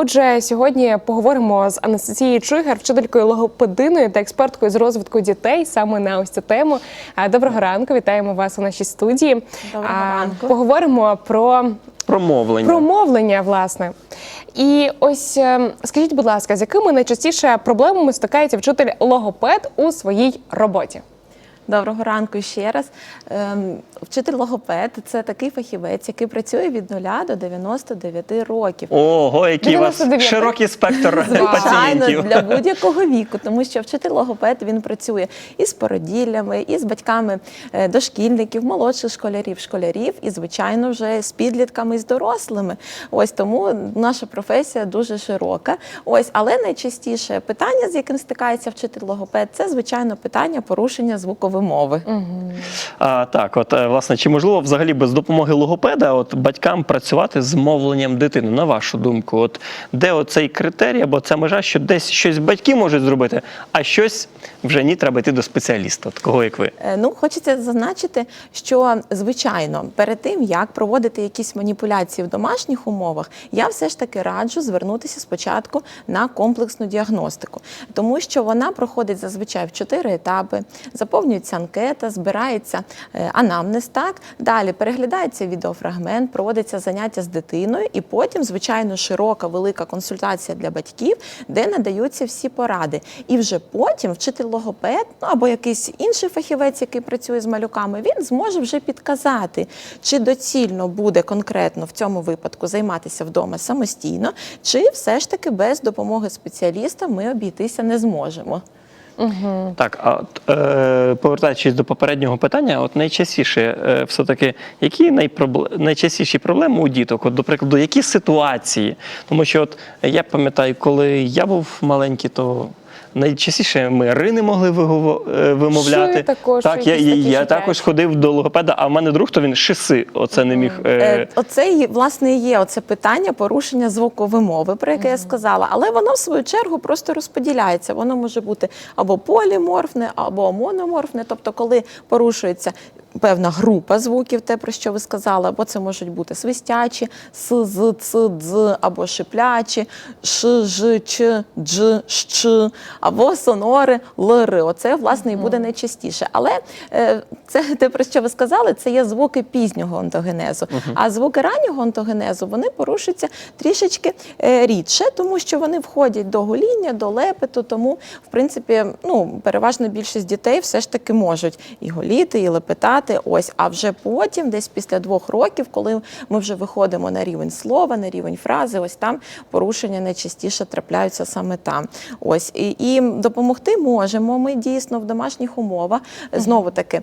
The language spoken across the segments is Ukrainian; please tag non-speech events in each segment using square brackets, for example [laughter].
Отже, сьогодні поговоримо з Анастасією Чугар, вчителькою логопединою та експерткою з розвитку дітей саме на ось цю тему. Доброго ранку, вітаємо вас у нашій студії. Доброго ранку. Поговоримо про Промовлення. промовлення, власне. І ось е, скажіть, будь ласка, з якими найчастіше проблемами стикається вчитель логопед у своїй роботі? Доброго ранку ще раз. Ем, Вчитель логопед це такий фахівець, який працює від 0 до 99 років. Ого, який у вас широкий спектр Звичайно, пацієнтів. для будь-якого віку, тому що вчитель логопед він працює і з породіллями, і з батьками е, дошкільників, молодших школярів, школярів, і звичайно, вже з підлітками і з дорослими. Ось тому наша професія дуже широка. Ось, але найчастіше питання, з яким стикається вчитель логопед, це звичайно питання порушення звукової мови. А, так, от е, власне, чи можливо взагалі без допомоги логопеда от батькам працювати з мовленням дитини? На вашу думку, от де оцей критерій або ця межа, що десь щось батьки можуть зробити, а щось вже ні, треба йти до спеціаліста, такого як ви. Е, Ну, хочеться зазначити, що звичайно, перед тим як проводити якісь маніпуляції в домашніх умовах, я все ж таки раджу звернутися спочатку на комплексну діагностику, тому що вона проходить зазвичай в чотири етапи. Заповнюється анкета, збирається е, анамнез. Так далі переглядається відеофрагмент, проводиться заняття з дитиною, і потім, звичайно, широка велика консультація для батьків, де надаються всі поради. І вже потім вчитель логопед ну, або якийсь інший фахівець, який працює з малюками, він зможе вже підказати, чи доцільно буде конкретно в цьому випадку займатися вдома самостійно, чи все ж таки без допомоги спеціаліста ми обійтися не зможемо. Так, а от, е, повертаючись до попереднього питання, от найчастіше е, все-таки які найпробле... найчастіші проблеми у діток? От, до прикладу, які ситуації? Тому що от я пам'ятаю, коли я був маленький, то. Найчастіше ми ри не могли е, вимовляти. Ши також, так, я, я, я також ходив до логопеда, а в мене друг, то він шиси, оце не міг. Е, Е, Оце власне і є оце питання порушення звукової мови, про яке я сказала. Але воно в свою чергу просто розподіляється. Воно може бути або поліморфне, або мономорфне. Тобто, коли порушується певна група звуків, те про що ви сказали, або це можуть бути свистячі, с, з, ц, дз, або шиплячі, ш, ж, ч, дж, щ, або сонори, лри. Оце власне і буде найчастіше. Але е, це те, про що ви сказали, це є звуки пізнього онтогенезу. А звуки раннього онтогенезу вони порушуються трішечки е, рідше, тому що вони входять до гоління, до лепету. Тому, в принципі, ну переважна більшість дітей все ж таки можуть і голіти, і лепетати. Ось, а вже потім, десь після двох років, коли ми вже виходимо на рівень слова, на рівень фрази, ось там порушення найчастіше трапляються саме там. Ось і, і допомогти можемо ми дійсно в домашніх умовах. Знову таки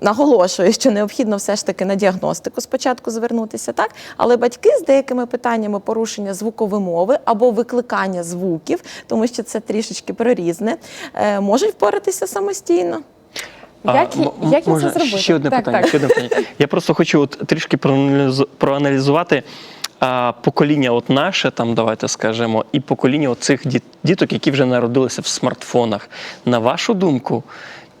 наголошую, що необхідно все ж таки на діагностику спочатку звернутися, так але батьки з деякими питаннями порушення звукової мови або викликання звуків, тому що це трішечки прорізне, е, можуть впоратися самостійно. Як, м- м- як їм це можна зробити? Ще одне Так, питання. так. Ще одне питання. Я просто хочу от трішки проаналізу- проаналізувати а, покоління, от наше, там давайте скажемо, і покоління от цих діт- діток, які вже народилися в смартфонах. На вашу думку,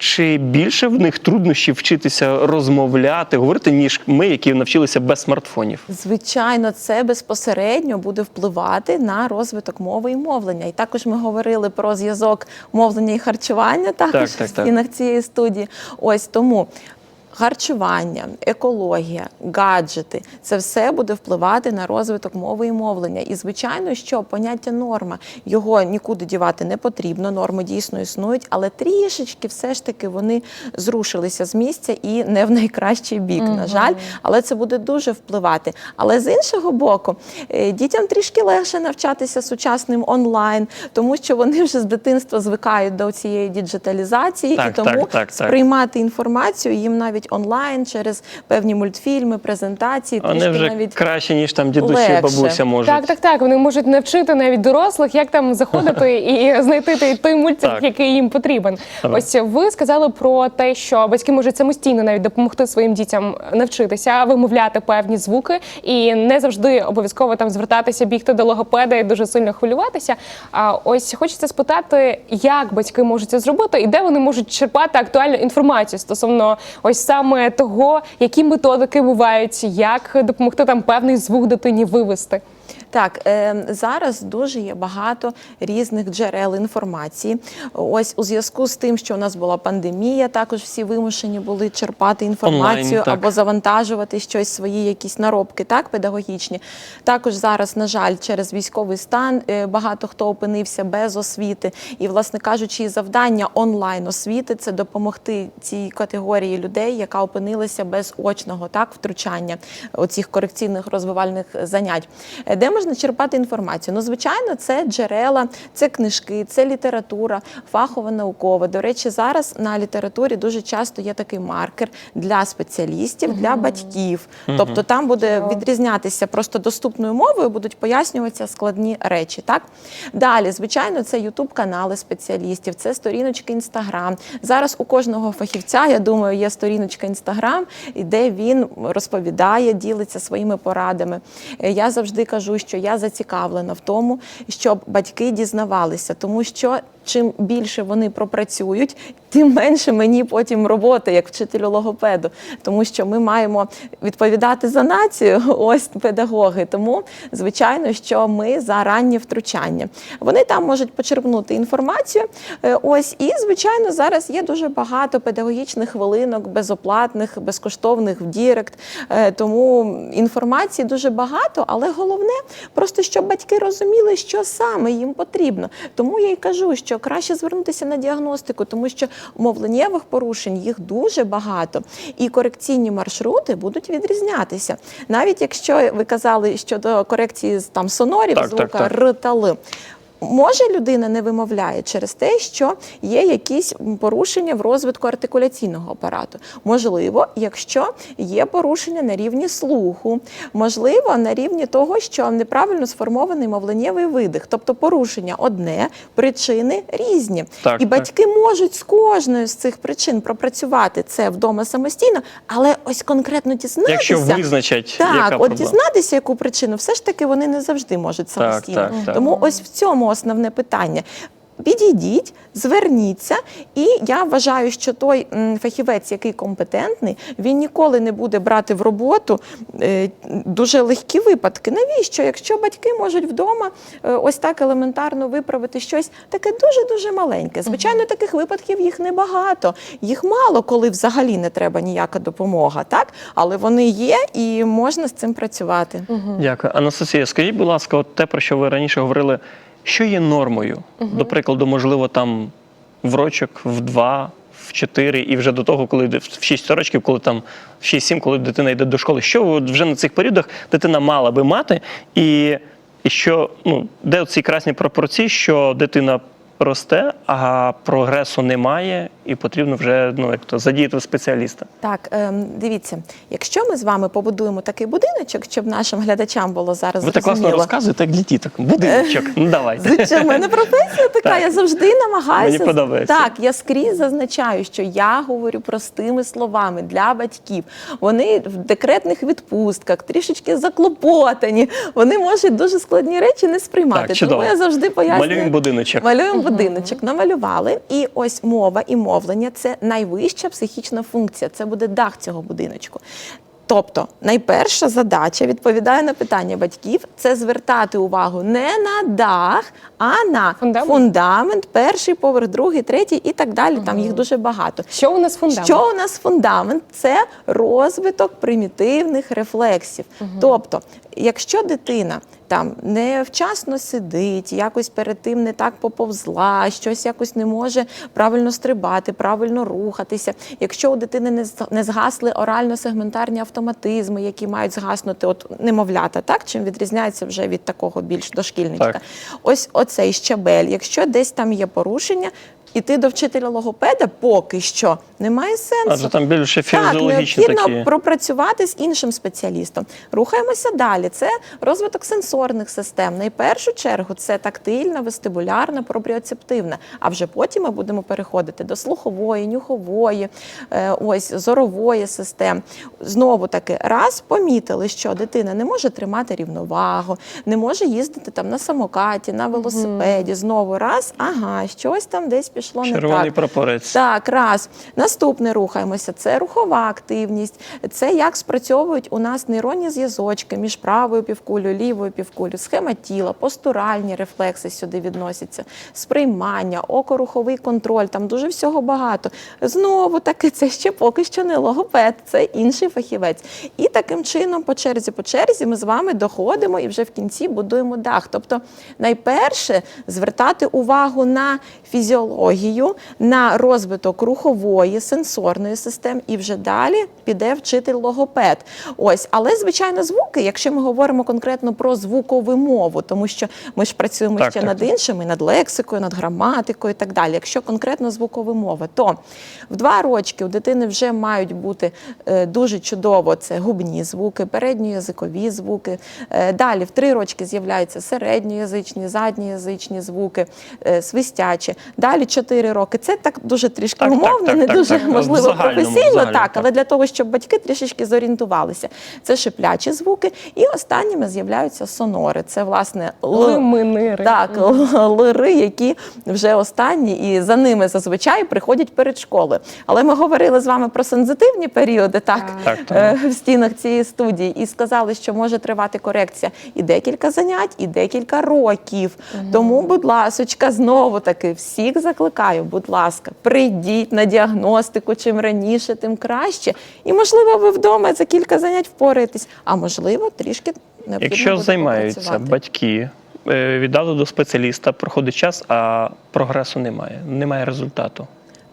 чи більше в них труднощів вчитися розмовляти, говорити, ніж ми, які навчилися без смартфонів? Звичайно, це безпосередньо буде впливати на розвиток мови і мовлення. І також ми говорили про зв'язок мовлення і харчування також Так, так, в так. стінах цієї студії. Ось тому. Харчування, екологія, гаджети це все буде впливати на розвиток мови і мовлення. І звичайно, що поняття норма його нікуди дівати не потрібно. Норми дійсно існують, але трішечки все ж таки вони зрушилися з місця і не в найкращий бік. На жаль, але це буде дуже впливати. Але з іншого боку, е, дітям трішки легше навчатися сучасним онлайн, тому що вони вже з дитинства звикають до цієї діджиталізації, Так, і тому так, так, так. сприймати інформацію їм навіть онлайн через певні мультфільми, презентації. Вони трішки вже навіть краще, ніж там дідусі, легше. бабуся можуть. Так, так, так. Вони можуть навчити навіть дорослих, як там заходити [laughs] і знайти той, той мультик, Так. який їм потрібен. Ага. Ось ви сказали про те, що батьки можуть самостійно навіть допомогти своїм дітям навчитися вимовляти певні звуки, і не завжди обов'язково там звертатися, бігти до логопеда і дуже сильно хвилюватися. А ось хочеться спитати, як батьки можуть це зробити, і де вони можуть черпати актуальну інформацію стосовно ось саме того, які методики бувають, як допомогти там певний звук дитині вивести. Так, е, зараз дуже є багато різних джерел інформації. Ось у зв'язку з тим, що у нас була пандемія, також всі вимушені були черпати інформацію так. або завантажувати щось, свої якісь наробки, так, педагогічні. Також зараз, на жаль, через військовий стан е, багато хто опинився без освіти. І, власне кажучи, завдання онлайн освіти це допомогти цій категорії людей, яка опинилася без очного так, втручання оцих корекційних розвивальних занять. Е, Де можна черпати інформацію? Ну, звичайно, це джерела, це книжки, це література, фахова наукова. До речі, зараз на літературі дуже часто є такий маркер для спеціалістів, для батьків. Тобто там буде відрізнятися просто доступною мовою, будуть пояснюватися складні речі. Так далі, звичайно, це Ютуб канали спеціалістів, це сторіночки Інстаграм. Зараз у кожного фахівця, я думаю, є сторіночка Інстаграм, де він розповідає, ділиться своїми порадами. Е, Я завжди кажу, що я зацікавлена в тому, щоб батьки дізнавалися, тому що чим більше вони пропрацюють, тим менше мені потім роботи як вчителю логопеду, тому що ми маємо відповідати за націю, [laughs] ось педагоги. Тому звичайно, що ми за раннє втручання. Вони там можуть почерпнути інформацію. е, Ось і звичайно, зараз є дуже багато педагогічних хвилинок, безоплатних, безкоштовних в Дірект. Е, Тому інформації дуже багато, але головне просто щоб батьки розуміли, що саме їм потрібно. Тому я й кажу, що краще звернутися на діагностику, тому що мовленнєвих порушень їх дуже багато, і корекційні маршрути будуть відрізнятися. Навіть якщо ви казали щодо корекції там сонорів, Так, звука так, так. р та л. Може, людина не вимовляє через те, що є якісь порушення в розвитку артикуляційного апарату. Можливо, якщо є порушення на рівні слуху, можливо, на рівні того, що неправильно сформований мовленнєвий видих, тобто порушення одне, причини різні. Так, І так. батьки можуть з кожною з цих причин пропрацювати це вдома самостійно, але ось конкретно дізнатися. Якщо визначать, Так, яка от проблема. дізнатися, яку причину, все ж таки вони не завжди можуть Так, самостійно. так, так. Тому ось в цьому основне питання. Підійдіть, зверніться, і я вважаю, що той фахівець, який компетентний, він ніколи не буде брати в роботу е, дуже легкі випадки. Навіщо? Якщо батьки можуть вдома е, ось так елементарно виправити щось таке дуже дуже маленьке. Звичайно, таких випадків їх небагато. Їх мало, коли взагалі не треба ніяка допомога, так але вони є і можна з цим працювати. Дякую. Анастасія, скажіть, будь ласка, от те, про що ви раніше говорили, що є нормою? До прикладу, можливо, там в рочок, в два, в чотири, і вже до того, коли в шість сорочків, коли там в 6-7, коли дитина йде до школи. Що вже на цих періодах дитина мала би мати, і, і що ну, де ці красні пропорції, що дитина росте, а прогресу немає, і потрібно вже ну, як то, задіяти спеціаліста. Так, ем, дивіться, якщо ми з вами побудуємо такий будиночок, щоб нашим глядачам було зараз Ви так класно зрозуміло. розказуєте, як для діток. Будиночок. Ну давайте. Звичайно, в мене професія така, Так. я завжди намагаюся. Мені подобається. Так, я скрізь зазначаю, що я говорю простими словами для батьків. Вони в декретних відпустках, трішечки заклопотані. Вони можуть дуже складні речі не сприймати. Так, чудово. Тому я завжди пояснюю. Малюємо будиночок. Малюємо будиночок, намалювали. І ось мова і мовлення це найвища психічна функція. Це буде дах цього будиночку. Тобто, найперша задача відповідає на питання батьків це звертати увагу не на дах, а на Фундамент. фундамент, перший поверх, другий, третій і так далі. Там їх дуже багато. Що у нас фундамент? Що у нас фундамент? Це розвиток примітивних рефлексів. Тобто, якщо дитина там невчасно сидить, якось перед тим не так поповзла, щось якось не може правильно стрибати, правильно рухатися. Якщо у дитини не згасли орально-сегментарні автоматизми, які мають згаснути, от немовлята, так чим відрізняється вже від такого більш дошкільничка. Так. Ось оцей щабель. Якщо десь там є порушення, іти до вчителя логопеда поки що немає сенсу. Адже там більше Так, фізіологічні необхідно такі. пропрацювати з іншим спеціалістом. Рухаємося далі. Це розвиток сенсорних систем. Найпершу чергу це тактильна, вестибулярна, пропріоцептивна. А вже потім ми будемо переходити до слухової, нюхової, е, ось зорової систем. Знову таки, раз помітили, що дитина не може тримати рівновагу, не може їздити там на самокаті, на велосипеді. Знову раз, ага, щось там десь пішло пішло не Червоний так. прапорець. Так, раз. Наступне рухаємося. Це рухова активність. Це як спрацьовують у нас нейронні зв'язочки між правою півкулею, лівою півкулею, схема тіла, постуральні рефлекси сюди відносяться, сприймання, окоруховий контроль. Там дуже всього багато. Знову таки, це ще поки що не логопед, це інший фахівець. І таким чином, по черзі, по черзі, ми з вами доходимо і вже в кінці будуємо дах. Тобто, найперше звертати увагу на фізіологію, на розвиток рухової, сенсорної системи, і вже далі піде вчитель логопед. Ось, але звичайно, звуки, якщо ми говоримо конкретно про звукову мову, тому що ми ж працюємо Так, ще так, над так. іншими, над лексикою, над граматикою і так далі. Якщо конкретно звукова мова, то в два рочки у дитини вже мають бути е, дуже чудово це губні звуки, передньоязикові звуки. Е, далі в три рочки з'являються середньоязичні, задньоязичні звуки, е, свистячі. Далі чотири роки. Це так дуже трішки Так, умовно, так, не так, дуже так, можливо загальному, професійно, загальному, так, так. але для того, щоб батьки трішечки зорієнтувалися. Це шиплячі звуки, і останніми з'являються сонори. Це власне л- Лиминири. так, лири, які вже останні, і за ними зазвичай приходять перед школою. Але ми говорили з вами про сензитивні періоди, так, Так, так. е, в стінах цієї студії, і сказали, що може тривати корекція і декілька занять, і декілька років. Тому, будь ласочка, знову таки всіх закликаю, будь ласка, прийдіть на діагностику. Чим раніше, тим краще. І можливо, ви вдома за кілька занять впораєтесь, а можливо, трішки необхідно Якщо буде займаються попрацювати. батьки, е, віддали до спеціаліста, проходить час, а прогресу немає, немає результату.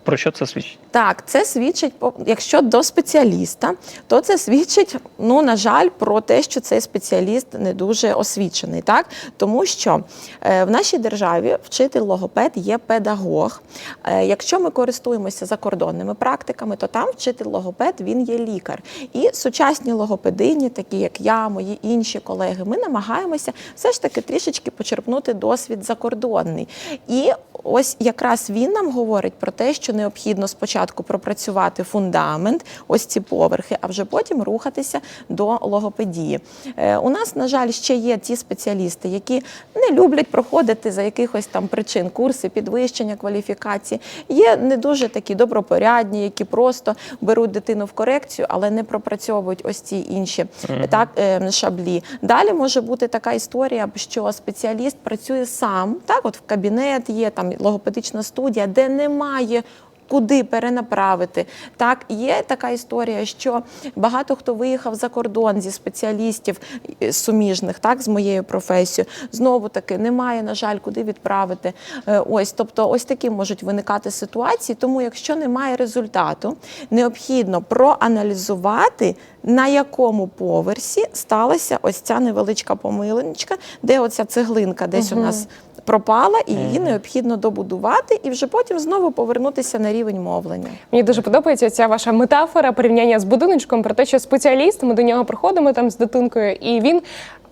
Про що це свідчить? Так, це свідчить, якщо до спеціаліста, то це свідчить, ну на жаль, про те, що цей спеціаліст не дуже освічений, так тому що е, в нашій державі вчитель логопед є педагог. Е, якщо ми користуємося закордонними практиками, то там вчитель логопед він є лікар. І сучасні логопедині, такі як я, мої інші колеги, ми намагаємося все ж таки трішечки почерпнути досвід закордонний. І ось якраз він нам говорить про те, що необхідно спочатку пропрацювати фундамент, ось ці поверхи, а вже потім рухатися до логопедії. Е, у нас, на жаль, ще є ті спеціалісти, які не люблять проходити за якихось там причин курси підвищення кваліфікації. Є не дуже такі добропорядні, які просто беруть дитину в корекцію, але не пропрацьовують ось ці інші так, е, шаблі. Далі може бути така історія, що спеціаліст працює сам. Так, от в кабінет є там логопедична студія, де немає. Куди перенаправити? Так, є така історія, що багато хто виїхав за кордон зі спеціалістів е, суміжних, так, з моєю професією. Знову таки немає, на жаль, куди відправити. Е, Ось, тобто, ось такі можуть виникати ситуації. Тому, якщо немає результату, необхідно проаналізувати, на якому поверсі сталася ось ця невеличка помилочка, де оця цеглинка десь у нас пропала, і її необхідно добудувати, і вже потім знову повернутися на рівень мовлення. Мені дуже подобається ця ваша метафора порівняння з будиночком про те, що спеціаліст, ми до нього приходимо там з дитинкою, і він.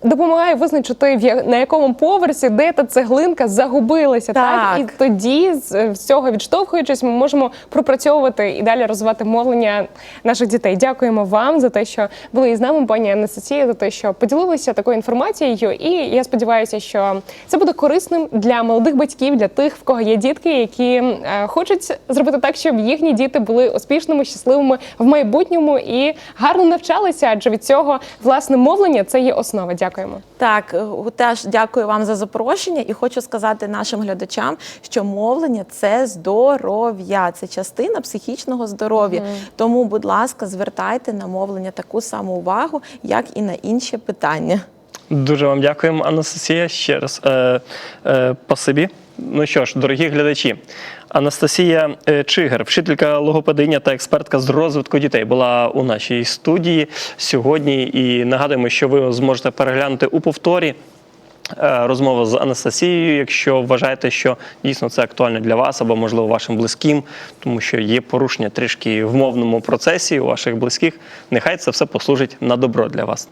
Допомагає визначити на якому поверсі, де та цеглинка загубилася, так, Так. і тоді з з цього відштовхуючись, ми можемо пропрацьовувати і далі розвивати мовлення наших дітей. Дякуємо вам за те, що були із нами, пані Анастасія, за те, що поділилися такою інформацією. І я сподіваюся, що це буде корисним для молодих батьків, для тих, в кого є дітки, які е, хочуть зробити так, щоб їхні діти були успішними, щасливими в майбутньому і гарно навчалися. Адже від цього власне мовлення це є основа. Дякуємо. Так, е, теж дякую вам за запрошення і хочу сказати нашим глядачам, що мовлення це здоров'я, це частина психічного здоров'я. Тому, будь ласка, звертайте на мовлення таку саму увагу, як і на інші питання. Дуже вам дякуємо, Анастасія. Ще раз е, е, спасибі. Ну що ж, дорогі глядачі, Анастасія Чигар, Чигер, вчителька логопединя та експертка з розвитку дітей, була у нашій студії сьогодні. І нагадуємо, що ви зможете переглянути у повторі. Е, Розмову з Анастасією, якщо вважаєте, що дійсно це актуально для вас або, можливо, вашим близьким, тому що є порушення трішки в мовному процесі у ваших близьких, нехай це все послужить на добро для вас.